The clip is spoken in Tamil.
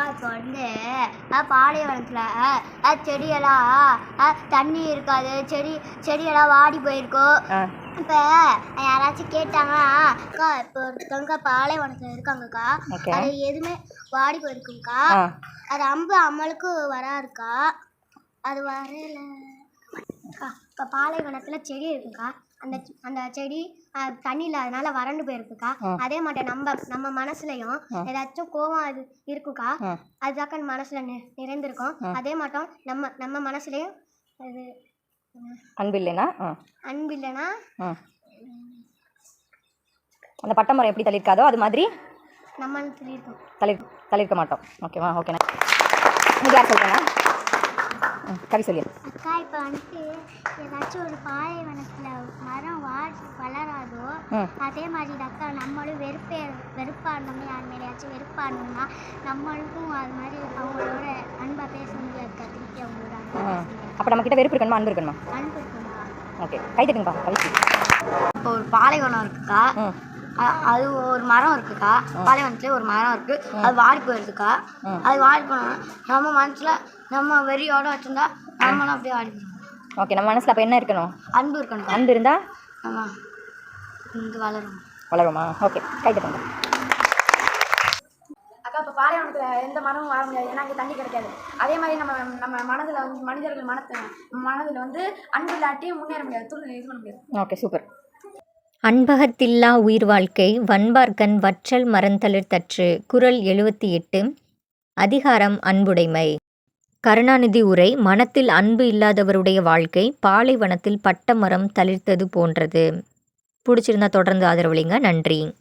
அக்கா இப்போ வந்து பாலைவனத்தில் செடியெல்லாம் தண்ணி இருக்காது செடி செடியெல்லாம் வாடி போயிருக்கும் இப்போ யாராச்சும் கேட்டாங்கன்னா அக்கா இப்போ ஒருத்தவங்க பாலைவனத்தில் இருக்காங்கக்கா. அது எதுவுமே வாடி போயிருக்குங்கக்கா அது அம்பு அம்மளுக்கு வராருக்கா அது வரையில இப்போ பாலைவனத்தில் செடி இருக்குக்கா. அந்த அந்த செடி தண்ணி இல்லாதனால வறண்டு போயிருக்குக்கா. அதே மாதிரி நம்ம நம்ம மனசுலயும். ஏதாச்சும் கோவம் அது இருக்குக்கா. அதுதாக்கா மனசுல நி நிறைந்திருக்கும். அதே மாட்டோம் நம்ம நம்ம மனசுலயும் அது அன்பு இல்லைனா அன்பு இல்லைன்னா ஆ. அந்த பட்டை மரம் எப்படி தள்ளியிருக்காதோ அது மாதிரி நம்ம தளிர் தளிர்க்க மாட்டோம். ஓகேவா? ஓகேண்ணா. யார் சொல்கிறேண்ணா கவி சொல்லி அக்கா இப்போ வந்துட்டு ஏதாச்சும் ஒரு பாலைவனத்தில் மரம் வா வளராதோ அதே மாதிரி அக்கா நம்மளும் வெறுப்பே வெறுப்பாடணும் யார் மேலேயாச்சும் வெறுப்பாடணும்னா நம்மளுக்கும் அது மாதிரி அவங்களோட அன்பாக பேச முடியாது திருப்பி அவங்களோட அப்போ நம்மக்கிட்ட வெறுப்பு இருக்கணுமா அன்பு இருக்கணுமா? அன்பு இருக்கும்க்கா ஓகே. கை தட்டுங்கப்பா இப்போ ஒரு பாலைவனம் இருக்குக்கா. அது ஒரு மரம் இருக்குக்கா. பாலைவனத்துல ஒரு மரம் இருக்கு. அது வாடி போயிருக்குக்கா. அது வாடி போனா நம்ம மனசுல நம்ம வெறியோட வச்சிருந்தா நம்மளும் அப்படியே வாடி போயிடும் ஓகே நம்ம மனசில் அப்போ என்ன இருக்கணும்? அன்பு இருக்கணும் அன்பு இருந்தால் நம்ம இங்க வளரும் வளருமா? ஓகே கை தட்டுங்க அக்கா இப்போ பாலைவனத்தில் எந்த மரமும் வர முடியாது. ஏன்னா அங்கே தண்ணி கிடைக்காது. அதே மாதிரி நம்ம நம்ம மனதில் வந்து மனிதர்கள் மனத்தை மனதில் வந்து அன்பு இல்லாட்டி முன்னேற முடியாது துணை இது பண்ண முடியாது. Okay super. அன்பகத்தில்லா உயிர் வாழ்க்கை வன்பார்க்கன் வற்றல் மரந்தளிர் தற்று குரல் எழுபத்தி எட்டு அதிகாரம் அன்புடைமை. கருணாநிதி உரை மனத்தில் அன்பு இல்லாதவருடைய வாழ்க்கை பாலைவனத்தில் பட்ட மரம் தளிர்த்தது போன்றது. பிடிச்சிருந்தா தொடர்ந்து ஆதரவளிங்க நன்றி.